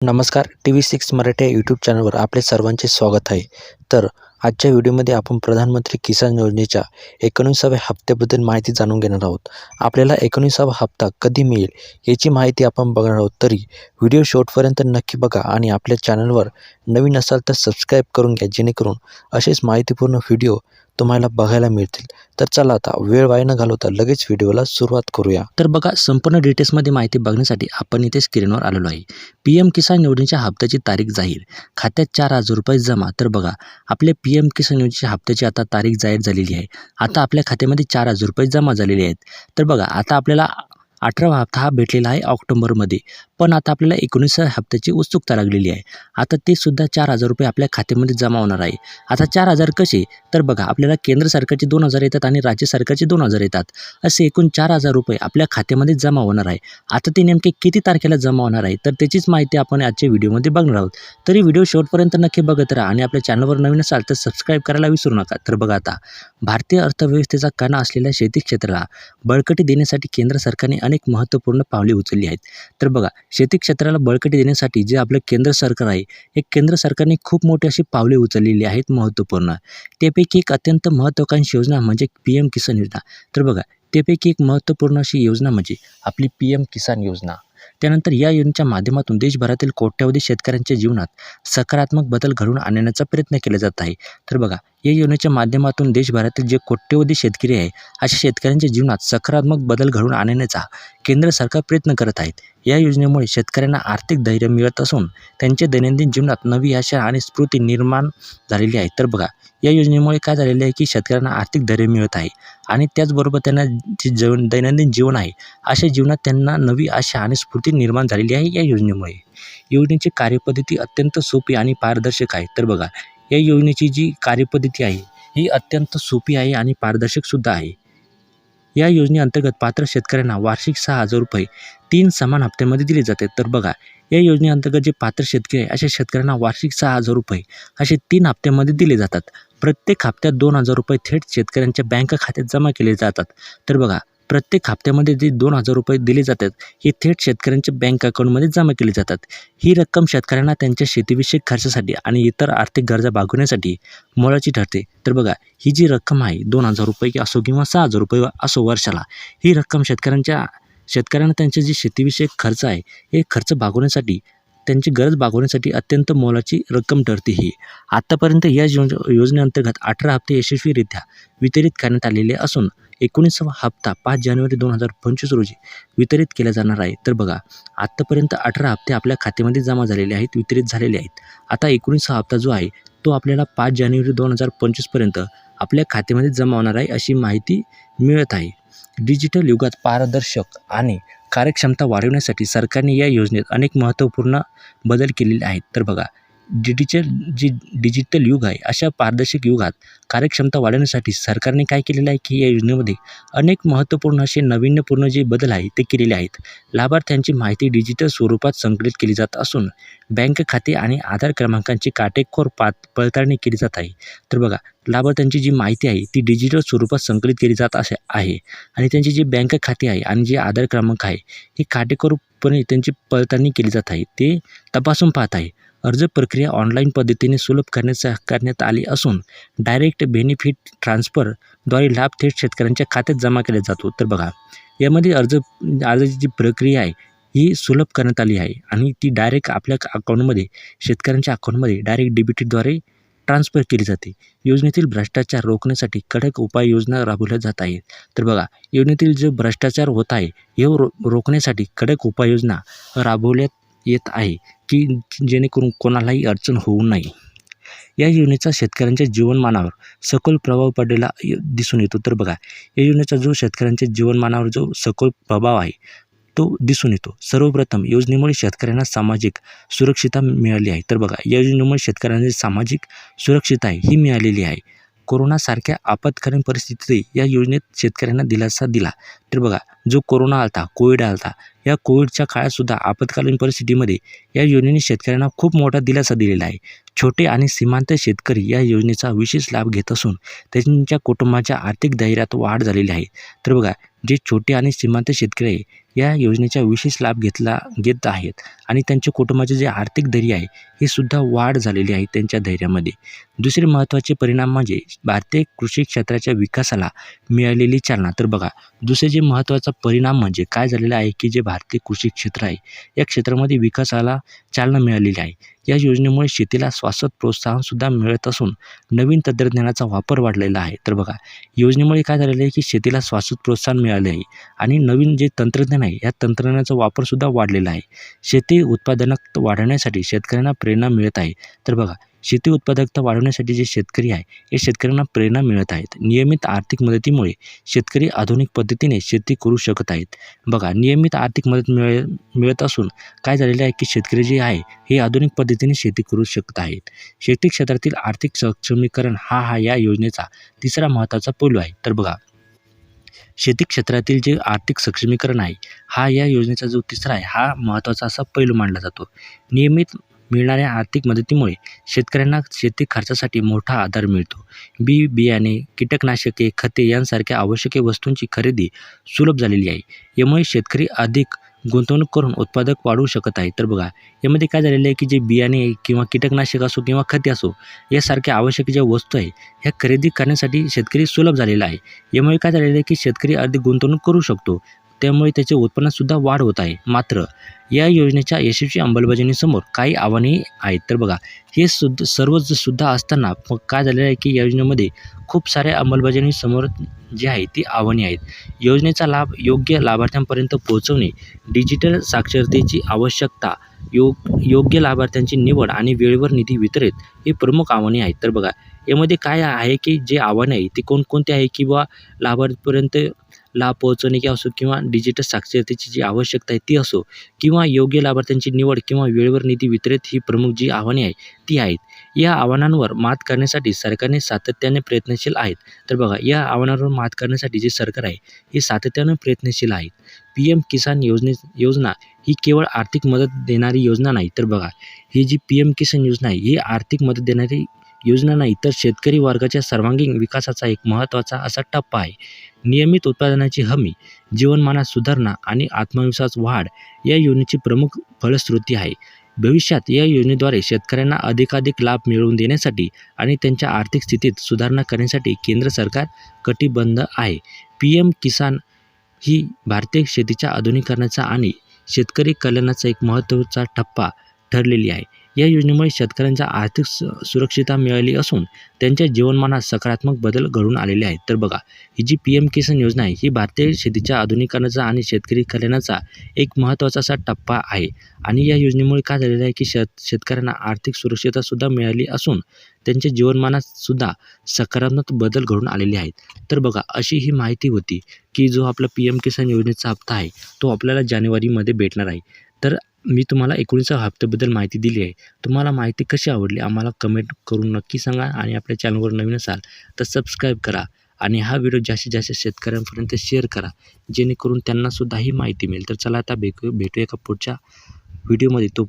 नमस्कार T V six Marathi YouTube चॅनलवर आपले सर्वांचे स्वागत आहे. तर आजच्या व्हिडिओमध्ये आपण प्रधानमंत्री किसान योजनेच्या एकोणीसाव्या हप्त्याबद्दल माहिती जाणून घेणार आहोत. आपल्याला एकोणीसावा हप्ता कधी मिळेल याची माहिती आपण बघणार आहोत. तरी व्हिडिओ शेवटपर्यंत नक्की बघा आणि आपल्या चॅनलवर नवीन असाल तर सबस्क्राईब करून घ्या जेणेकरून असेच माहितीपूर्ण व्हिडिओ तुम्हाला बघायला मिळतील. तर चला आता वेळ वाया न घालवता लगेच व्हिडिओला सुरुवात करूया. तर बघा संपूर्ण डिटेल्समध्ये माहिती बघण्यासाठी आपण इथे स्क्रीनवर आलेलो आहे. पी एम किसान योजनेच्या हप्त्याची तारीख जाहीर. खात्यात चार हजार रुपये जमा. तर बघा आपल्या पी एम किसान योजनेच्या हप्त्याची आता तारीख जाहीर झालेली आहे. आता आपल्या खात्यामध्ये चार हजार रुपये जमा झालेले आहेत. तर बघा आता आपल्याला अठरावा हप्ता हा भेटलेला आहे ऑक्टोबरमध्ये. पण आता आपल्याला एकोणीसाव्या हप्त्याची उत्सुकता लागलेली आहे. आता ते सुद्धा चार हजार रुपये आपल्या खात्यामध्ये जमा होणार आहे. आता चार हजार कसे? तर बघा आपल्याला केंद्र सरकारचे दोन हजार येतात आणि राज्य सरकारचे दोन हजार येतात. असे एकूण चार हजार रुपये आपल्या खात्यामध्ये जमा होणार आहे. आता ते नेमके किती तारखेला जमा होणार आहे? तर त्याचीच माहिती आपण आजच्या व्हिडिओमध्ये बघणार आहोत. तरी व्हिडिओ शेवटपर्यंत नक्की बघत राहा आणि आपल्या चॅनलवर नवीन असाल तर सबस्क्राईब करायला विसरू नका. तर बघा आता भारतीय अर्थव्यवस्थेचा कणा असलेल्या शेती क्षेत्राला बळकटी देण्यासाठी केंद्र सरकारने अनेक महत्त्वपूर्ण पावले उचलली आहेत. तर बघा शेती क्षेत्राला बळकटी देण्यासाठी जे आपलं केंद्र सरकार आहे हे केंद्र सरकारने खूप मोठी अशी पावले उचललेली आहेत महत्त्वपूर्ण. त्यापैकी एक अत्यंत महत्त्वाकांक्षी योजना म्हणजे पी एम किसान योजना. तर बघा त्यापैकी एक महत्त्वपूर्ण अशी योजना म्हणजे आपली पी एम किसान योजना. त्यानंतर या योजनेच्या माध्यमातून देशभरातील कोट्यावधी शेतकऱ्यांच्या जीवनात सकारात्मक बदल घडवून आणण्याचा प्रयत्न केला जात आहे. तर बघा या योजनेच्या माध्यमातून देशभरातील जे कोट्यवधी शेतकरी आहे अशा शेतकऱ्यांच्या जीवनात सकारात्मक बदल घडवून आणण्याचा केंद्र सरकार प्रयत्न करत आहेत. या योजनेमुळे शेतकऱ्यांना आर्थिक धैर्य मिळत असून त्यांच्या दैनंदिन जीवनात नवी आशा आणि स्फूर्ती निर्माण झालेली आहे. तर बघा या योजनेमुळे काय झालेलं आहे की शेतकऱ्यांना आर्थिक धैर्य मिळत आहे आणि त्याचबरोबर त्यांना जे जीवन दैनंदिन जीवन आहे अशा जीवनात त्यांना नवी आशा आणि स्फूर्ती निर्माण झालेली आहे या योजनेमुळे. योजनेची कार्यपद्धती अत्यंत सोपी आणि पारदर्शक आहे. तर बघा या योजनेची जी कार्यपद्धती आहे ही अत्यंत सोपी आहे आणि पारदर्शकसुद्धा आहे. या योजनेअंतर्गत पात्र शेतकऱ्यांना वार्षिक सहा हजार रुपये तीन समान हप्त्यामध्ये दिले जाते तर बघा या योजनेअंतर्गत जे पात्र शेतकरी आहे अशा शेतकऱ्यांना वार्षिक सहा हजार रुपये असे तीन हप्त्यामध्ये दिले जातात. प्रत्येक हप्त्यात दोन हजार रुपये थेट शेतकऱ्यांच्या बँक खात्यात जमा केले जातात. तर बघा प्रत्येक हप्त्यामध्ये जे दोन हजार रुपये दिले जातात हे थेट शेतकऱ्यांच्या बँक अकाउंटमध्ये जमा केले जातात. ही रक्कम शेतकऱ्यांना त्यांच्या शेतीविषयक खर्चासाठी आणि इतर आर्थिक गरजा भागवण्यासाठी मोलाची ठरते. तर बघा ही जी रक्कम आहे दोन हजार रुपये असो किंवा सहा हजार रुपये असो वर्षाला ही रक्कम शेतकऱ्यांच्या शेतकऱ्यांना त्यांचे जे शेतीविषयक खर्च आहे हे खर्च भागवण्यासाठी त्यांची गरज भागवण्यासाठी अत्यंत मोलाची रक्कम ठरते ही. आत्तापर्यंत या योज योजनेअंतर्गत अठरा हप्ते यशस्वीरित्या वितरित करण्यात आलेले असून एकोणीसावा हप्ता पाच जानेवारी दोन हजार पंचवीस रोजी वितरित केला जाणार आहे. तर बघा आत्तापर्यंत अठरा हप्ते आपल्या खात्यामध्ये जमा झालेले आहेत वितरित झालेले आहेत. आता एकोणीसावा हप्ता जो आहे तो आपल्याला पाच जानेवारी दोन हजार पंचवीसपर्यंत आपल्या खात्यामध्ये जमा होणार आहे अशी माहिती मिळत आहे. डिजिटल युगात पारदर्शक आणि कार्यक्षमता वाढवण्यासाठी सरकारने या योजनेत अनेक महत्त्वपूर्ण बदल केलेले आहेत. तर बघा डिजिटल जी डिजिटल युग आहे अशा पारदर्शक युगात कार्यक्षमता वाढवण्यासाठी सरकारने काय केलेलं आहे की या योजनेमध्ये अनेक महत्त्वपूर्ण असे नाविन्यपूर्ण जे बदल आहे ते केलेले आहेत. लाभार्थ्यांची माहिती डिजिटल स्वरूपात संकलित केली जात असून बँक खाते आणि आधार क्रमांकांची काटेकोर पात पडताळणी केली जात आहे. तर बघा लाभार्थ्यांची जी माहिती आहे ती डिजिटल स्वरूपात संकलित केली जात असे आहे. आणि त्यांची जी बँक खाते आहे आणि जे आधार क्रमांक आहे हे काटेकोरपणे त्यांची पडताळणी केली जात आहे. ते तपासून पाहत आहे. अर्ज प्रक्रिया ऑनलाईन पद्धतीने सुलभ करण्याचा करण्यात आली असून डायरेक्ट बेनिफिट ट्रान्सफरद्वारे लाभ थेट शेतकऱ्यांच्या खात्यात जमा केला जातो. तर बघा यामध्ये अर्ज अर्जाची जी प्रक्रिया आहे ही सुलभ करण्यात आली आहे आणि ती डायरेक्ट आपल्या अकाउंटमध्ये शेतकऱ्यांच्या अकाउंटमध्ये डायरेक्ट डिबिटीद्वारे ट्रान्सफर केली जाते. योजनेतील भ्रष्टाचार रोखण्यासाठी कडक उपाययोजना राबवल्या जात आहेत. तर बघा योजनेतील जो भ्रष्टाचार होत आहे हे रो रोखण्यासाठी कडक उपाययोजना राबवल्या येत आहे की जेणेकरून कोणालाही अडचण होऊ नये. या योजनेचा शेतकऱ्यांच्या जीवनमानावर सखोल प्रभाव पडलेला दिसून येतो. तर बघा या योजनेचा जो शेतकऱ्यांच्या जीवनमानावर जो सखोल प्रभाव आहे तो दिसून येतो. सर्वप्रथम योजनेमुळे शेतकऱ्यांना सामाजिक सुरक्षितता मिळाली आहे. तर बघा या योजनेमुळे शेतकऱ्यांना सामाजिक सुरक्षितता आहे ही मिळालेली आहे. कोरोनासारख्या आपत्कालीन परिस्थितीतही या योजनेत शेतकऱ्यांना दिलासा दिला. तर बघा जो कोरोना आलता कोविड आलता या कोविडच्या काळातसुद्धा आपत्कालीन परिस्थितीमध्ये या योजनेने शेतकऱ्यांना खूप मोठा दिलासा दिलेला आहे. छोटे आणि सीमांत शेतकरी या योजनेचा विशेष लाभ घेत असून त्यांच्या कुटुंबाच्या आर्थिक धैर्यात वाढ झालेली आहे. तर बघा जे छोटे आणि श्रीमंत शेतकरी आहे या योजनेचा विशेष लाभ घेतला घेत आहेत आणि त्यांच्या कुटुंबाचे जे आर्थिक धैर्य आहे हे सुद्धा वाढ झालेली आहे त्यांच्या धैर्यामध्ये. दुसरे महत्त्वाचे परिणाम म्हणजे भारतीय कृषी क्षेत्राच्या विकासाला मिळालेली चालना. तर बघा दुसरे जे महत्त्वाचा परिणाम म्हणजे काय झालेलं आहे की जे भारतीय कृषी क्षेत्र आहे या क्षेत्रामध्ये विकासाला चालना मिळालेली आहे. या योजनेमुळे शेतीला शाश्वत प्रोत्साहनसुद्धा मिळत असून नवीन तंत्रज्ञानाचा वापर वाढलेला आहे. तर बघा योजनेमुळे काय झालेलं आहे की शेतीला शाश्वत प्रोत्साहन मिळाले आहे आणि नवीन जे तंत्रज्ञान आहे या तंत्रज्ञानाचा वापरसुद्धा वाढलेला आहे. शेती उत्पादनात वाढवण्यासाठी शेतकऱ्यांना प्रेरणा मिळत आहे. तर बघा शेती उत्पादकता वाढवण्यासाठी जे शेतकरी आहे हे शेतकऱ्यांना प्रेरणा मिळत आहेत. नियमित आर्थिक मदतीमुळे शेतकरी आधुनिक पद्धतीने शेती करू शकत आहेत. बघा नियमित आर्थिक मदत मिळ मिळत असून काय झालेलं आहे की शेतकरी जे आहे हे आधुनिक पद्धतीने शेती करू शकत आहेत. शेती क्षेत्रातील आर्थिक सक्षमीकरण हा हा या योजनेचा तिसरा महत्त्वाचा पैलू आहे. तर बघा शेती क्षेत्रातील जे आर्थिक सक्षमीकरण आहे हा या योजनेचा जो तिसरा आहे हा महत्त्वाचा असा पैलू मानला जातो. नियमित मिळणाऱ्या आर्थिक मदतीमुळे शेतकऱ्यांना शेती खर्चासाठी मोठा आधार मिळतो. बी बियाणे कीटकनाशके खते यांसारख्या आवश्यक वस्तूंची खरेदी सुलभ झालेली आहे. यामुळे शेतकरी अधिक गुंतवणूक करून उत्पादक वाढवू शकत आहे. तर बघा यामध्ये काय झालेलं आहे की जे बियाणे किंवा कीटकनाशक असो किंवा खते असो यासारख्या आवश्यक ज्या वस्तू आहे ह्या खरेदी करण्यासाठी शेतकरी सुलभ झालेला आहे. यामुळे काय झालेलं आहे की शेतकरी अधिक गुंतवणूक करू शकतो. त्यामुळे त्याचे उत्पन्नातसुद्धा वाढ होत आहे. मात्र या योजनेच्या यशस्वी अंमलबजावणीसमोर काही आव्हाने आहेत. तर बघा हे सुद्धा सर्व सुद्धा असताना मग काय झालेलं आहे की या योजनेमध्ये खूप साऱ्या अंमलबजावणीसमोर जे आहे ती आव्हाने आहेत. योजनेचा लाभ योग्य लाभार्थ्यांपर्यंत पोहोचवणे डिजिटल साक्षरतेची आवश्यकता योग योग्य लाभार्थ्यांची निवड आणि वेळेवर निधी वितरित हे प्रमुख आव्हाने आहेत. तर बघा यामध्ये काय आहे की जे आव्हाने आहे ते कोणकोणते आहे किंवा लाभार्थीपर्यंत लाभ पोहोचवणे की असो किंवा डिजिटल साक्षरतेची जी आवश्यकता आहे ती असो किंवा योग्य लाभार्थ्यांची निवड किंवा वेळेवर निधी वितरित ही प्रमुख जी आव्हाने आहे ती आहेत. या आव्हानांवर मात करण्यासाठी सरकारने सातत्याने प्रयत्नशील आहेत. तर बघा या आव्हानांवर मात करण्यासाठी जे सरकार आहे हे सातत्याने प्रयत्नशील आहेत. पी एम किसान योजने योजना ही केवळ आर्थिक मदत देणारी योजना नाही. तर बघा ही जी पी एम किसान योजना आहे ही आर्थिक मदत देणारी योजना नाही तर शेतकरी वर्गाच्या सर्वांगीण विकासाचा एक महत्त्वाचा असा टप्पा आहे. नियमित उत्पादनाची हमी जीवनमानात सुधारणा आणि आत्मविश्वास वाढ या योजनेची प्रमुख फलश्रुती आहे. भविष्यात या योजनेद्वारे शेतकऱ्यांना अधिकाधिक लाभ मिळवून देण्यासाठी आणि त्यांच्या आर्थिक स्थितीत सुधारणा करण्यासाठी केंद्र सरकार कटिबद्ध आहे. पी एम किसान ही भारतीय शेतीच्या आधुनिकीकरणाचा आणि शेतकरी कल्याणाचा एक महत्त्वाचा टप्पा ठरलेली आहे. या योजनेमुळे शेतकऱ्यांच्या आर्थिक सु सुरक्षितता मिळाली असून त्यांच्या जीवनमानात सकारात्मक बदल घडून आलेले आहेत. तर बघा ही जी पी एम किसान योजना आहे ही भारतीय शेतीच्या आधुनिकरणाचा आणि शेतकरी कल्याणाचा एक महत्त्वाचा असा टप्पा आहे. आणि या योजनेमुळे काय झालेलं आहे की शेत शेतकऱ्यांना आर्थिक सुरक्षिततासुद्धा मिळाली असून त्यांच्या जीवनमानात सुद्धा सकारात्मक बदल घडून आलेले आहेत. तर बघा अशी ही माहिती होती की जो आपला पी एम किसान योजनेचा हप्ता आहे तो आपल्याला जानेवारीमध्ये भेटणार आहे. तर मी तुम्हाला एकोणीसव्या हप्त्याबद्दल माहिती दिली आहे. तुम्हाला माहिती कशी आवडली आम्हाला कमेंट करून नक्की सांगा आणि आपल्या चॅनलवर नवीन असाल तर सबस्क्राईब करा आणि हा व्हिडिओ जास्तीत जास्त शेतकऱ्यांपर्यंत शेअर करा. जेणेकरून त्यांनासुद्धा ही माहिती मिळेल. तर चला आता भेटू भेटूया का पुढच्या व्हिडिओमध्ये तो